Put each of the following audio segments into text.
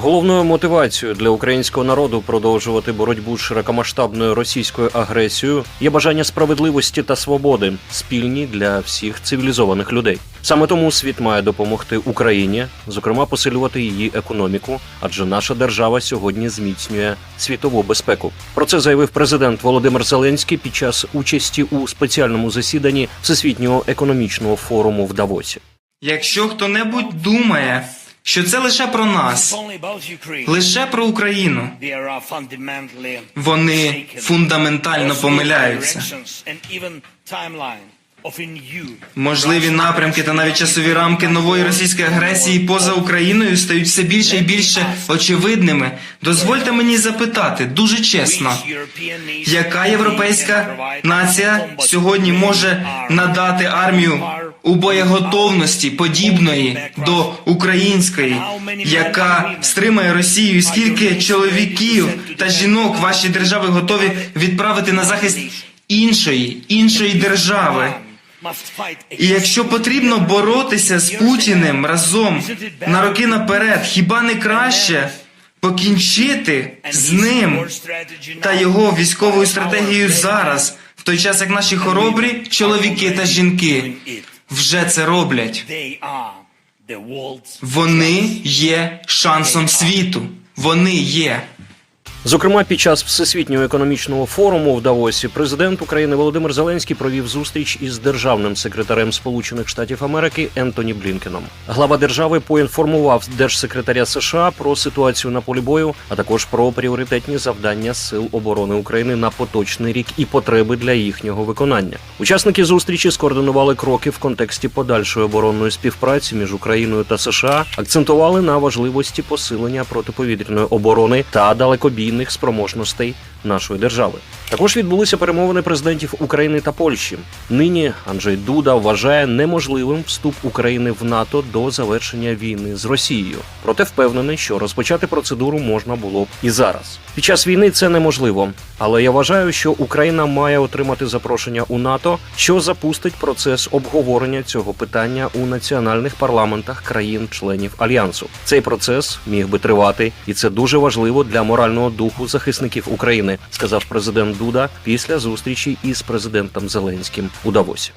Головною мотивацією для українського народу продовжувати боротьбу з широкомасштабною російською агресією є бажання справедливості та свободи, спільні для всіх цивілізованих людей. Саме тому світ має допомогти Україні, зокрема посилювати її економіку, адже наша держава сьогодні зміцнює світову безпеку. Про це заявив президент Володимир Зеленський під час участі у спеціальному засіданні Всесвітнього економічного форуму в Давосі. Якщо хто-небудь думає, що це лише про нас, лише про Україну, вони фундаментально помиляються. Можливі напрямки та навіть часові рамки нової російської агресії поза Україною стають все більше і більше очевидними. Дозвольте мені запитати дуже чесно, яка європейська нація сьогодні може надати армію у боєготовності подібної до української, яка стримає Росію? Скільки чоловіків та жінок ваші держави готові відправити на захист іншої, іншої держави? І якщо потрібно боротися з Путіним разом на роки наперед, хіба не краще покінчити з ним та його військовою стратегією зараз, в той час як наші хоробрі чоловіки та жінки вже це роблять? Вони є шансом світу. Вони є. Зокрема, під час всесвітнього економічного форуму в Давосі президент України Володимир Зеленський провів зустріч із державним секретарем Сполучених Штатів Америки Ентоні Блінкеном. Глава держави поінформував держсекретаря США про ситуацію на полі бою, а також про пріоритетні завдання сил оборони України на поточний рік і потреби для їхнього виконання. Учасники зустрічі скоординували кроки в контексті подальшої оборонної співпраці між Україною та США, акцентували на важливості посилення протиповітряної оборони та далекобійних спроможностей нашої держави. Також відбулися перемовини президентів України та Польщі. Нині Анджей Дуда вважає неможливим вступ України в НАТО до завершення війни з Росією. Проте впевнений, що розпочати процедуру можна було б і зараз. Під час війни це неможливо, але я вважаю, що Україна має отримати запрошення у НАТО, що запустить процес обговорення цього питання у національних парламентах країн-членів альянсу. Цей процес міг би тривати, і це дуже важливо для морального духу захисників України, сказав президент Дуда після зустрічі із президентом Зеленським у Давосі.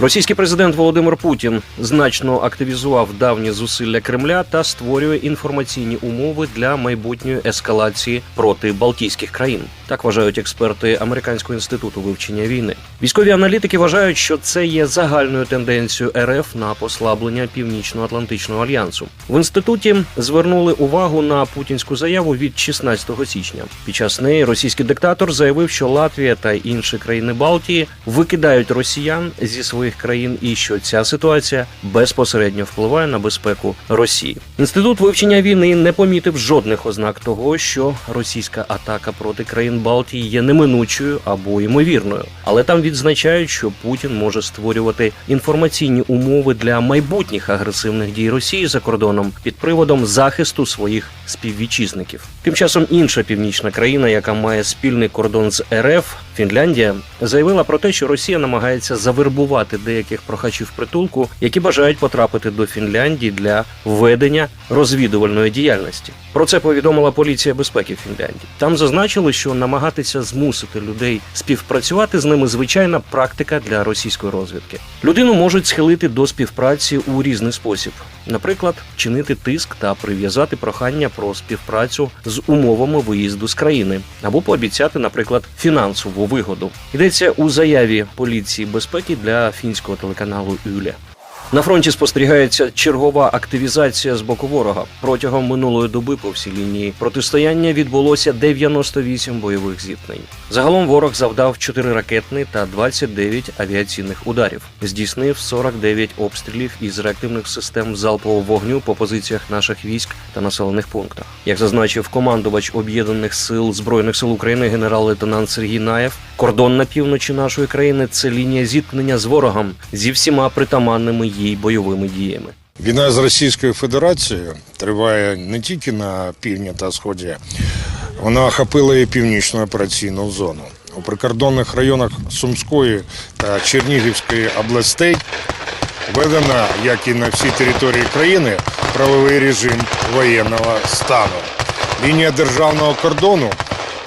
Російський президент Володимир Путін значно активізував давні зусилля Кремля та створює інформаційні умови для майбутньої ескалації проти Балтійських країн. Так вважають експерти Американського інституту вивчення війни. Військові аналітики вважають, що це є загальною тенденцією РФ на послаблення Північно-Атлантичного альянсу. В інституті звернули увагу на путінську заяву від 16 січня. Під час неї російський диктатор заявив, що Латвія та інші країни Балтії викидають росіян зі своїх країн, і що ця ситуація безпосередньо впливає на безпеку Росії. Інститут вивчення війни не помітив жодних ознак того, що російська атака проти країн Балтії є неминучою або ймовірною. Але там відзначають, що Путін може створювати інформаційні умови для майбутніх агресивних дій Росії за кордоном під приводом захисту своїх співвітчизників. Тим часом інша північна країна, яка має спільний кордон з РФ, Фінляндія, заявила про те, що Росія намагається завербувати деяких прохачів притулку, які бажають потрапити до Фінляндії для ведення розвідувальної діяльності. Про це повідомила поліція безпеки Фінляндії. Там зазначили, що намагатися змусити людей співпрацювати з ними звичайна практика для російської розвідки. Людину можуть схилити до співпраці у різний спосіб, наприклад, чинити тиск та прив'язати прохання про співпрацю з умовами виїзду з країни, або пообіцяти, наприклад, фінансову вигоду. Йдеться у заяві поліції безпеки для фінського телеканалу Юле. На фронті спостерігається чергова активізація з боку ворога. Протягом минулої доби по всій лінії протистояння відбулося 98 бойових зіткнень. Загалом ворог завдав 4 ракетні та 29 авіаційних ударів, здійснив 49 обстрілів із реактивних систем залпового вогню по позиціях наших військ та населених пунктах. Як зазначив командувач об'єднаних сил збройних сил України генерал-лейтенант Сергій Наєв, кордон на півночі нашої країни це лінія зіткнення з ворогом зі всіма притаманними їй бойовими діями. Війна з Російською Федерацією триває не тільки на півдні та сході, вона охопила і північну операційну зону. У прикордонних районах Сумської та Чернігівської областей введена, як і на всій території країни, правовий режим воєнного стану. Лінія державного кордону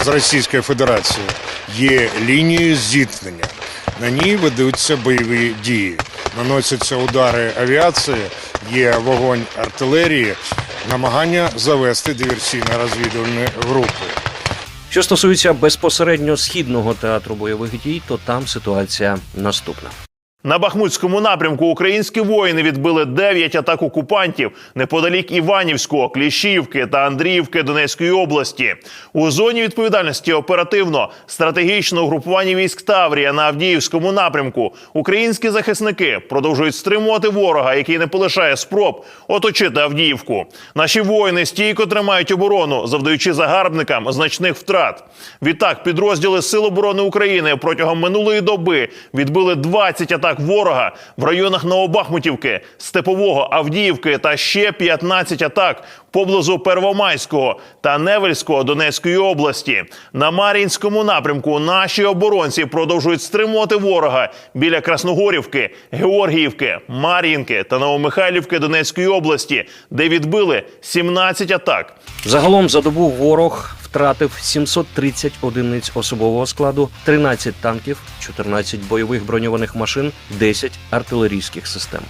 з Російською Федерацією є лінією зіткнення. На ній ведуться бойові дії, наносяться удари авіації, є вогонь артилерії, намагання завести диверсійно-розвідувальні групи. Що стосується безпосередньо східного театру бойових дій, то там ситуація наступна. На Бахмутському напрямку українські воїни відбили 9 атак окупантів неподалік Іванівського, Кліщівки та Андріївки Донецької області. У зоні відповідальності оперативно стратегічного угрупування військ Таврія на Авдіївському напрямку. Українські захисники продовжують стримувати ворога, який не полишає спроб оточити Авдіївку. Наші воїни стійко тримають оборону, завдаючи загарбникам значних втрат. Відтак, підрозділи Сил оборони України протягом минулої доби відбили 20 атак ворога в районах Новобахмутівки, Степового, Авдіївки та ще 15 атак поблизу Первомайського та Невельського Донецької області. На Мар'їнському напрямку наші оборонці продовжують стримувати ворога біля Красногорівки, Георгіївки, Мар'їнки та Новомихайлівки Донецької області, де відбили 17 атак. Загалом за добу ворог втратив 730 одиниць особового складу, 13 танків, 14 бойових броньованих машин, 10 артилерійських систем.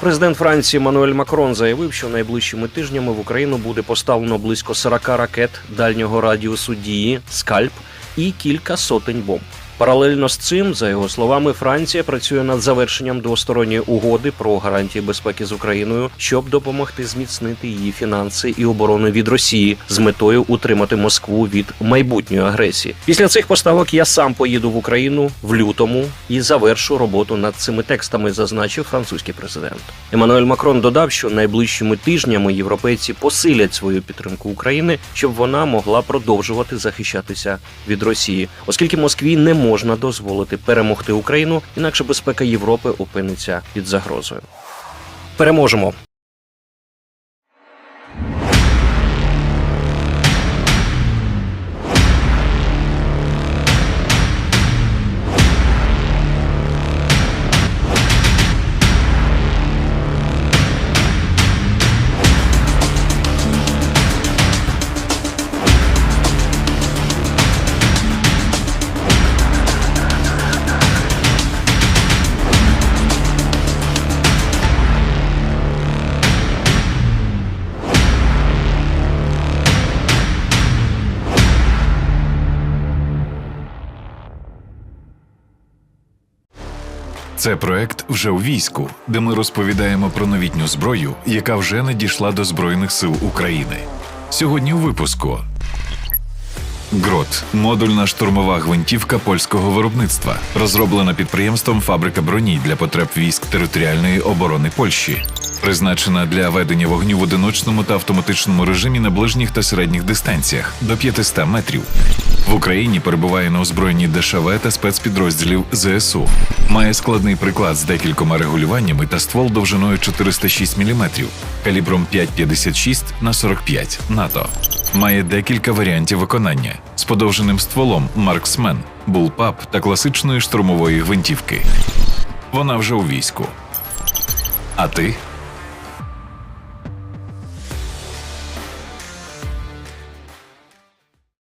Президент Франції Мануель Макрон заявив, що найближчими тижнями в Україну буде поставлено близько 40 ракет дальнього радіусу дії скальп і кілька сотень бомб. Паралельно з цим, за його словами, Франція працює над завершенням двосторонньої угоди про гарантії безпеки з Україною, щоб допомогти зміцнити її фінанси і оборону від Росії з метою утримати Москву від майбутньої агресії. Після цих поставок я сам поїду в Україну в лютому і завершу роботу над цими текстами, зазначив французький президент. Еммануель Макрон додав, що найближчими тижнями європейці посилять свою підтримку України, щоб вона могла продовжувати захищатися від Росії, оскільки Москві не можна дозволити перемогти Україну, інакше безпека Європи опиниться під загрозою. Переможемо. Це проект вже у війську, де ми розповідаємо про новітню зброю, яка вже надійшла до Збройних сил України. Сьогодні у випуску Грот модульна штурмова гвинтівка польського виробництва, розроблена підприємством Фабрика броні для потреб військ територіальної оборони Польщі, призначена для ведення вогню в одиночному та автоматичному режимі на ближніх та середніх дистанціях до 500 метрів. В Україні перебуває на озброєнні ДШВ та спецпідрозділів ЗСУ. Має складний приклад з декількома регулюваннями та ствол довжиною 406 мм, калібром 5,56 на 45 НАТО. Має декілька варіантів виконання з подовженим стволом Марксмен, Булпап та класичної штурмової гвинтівки. Вона вже у війську. А ти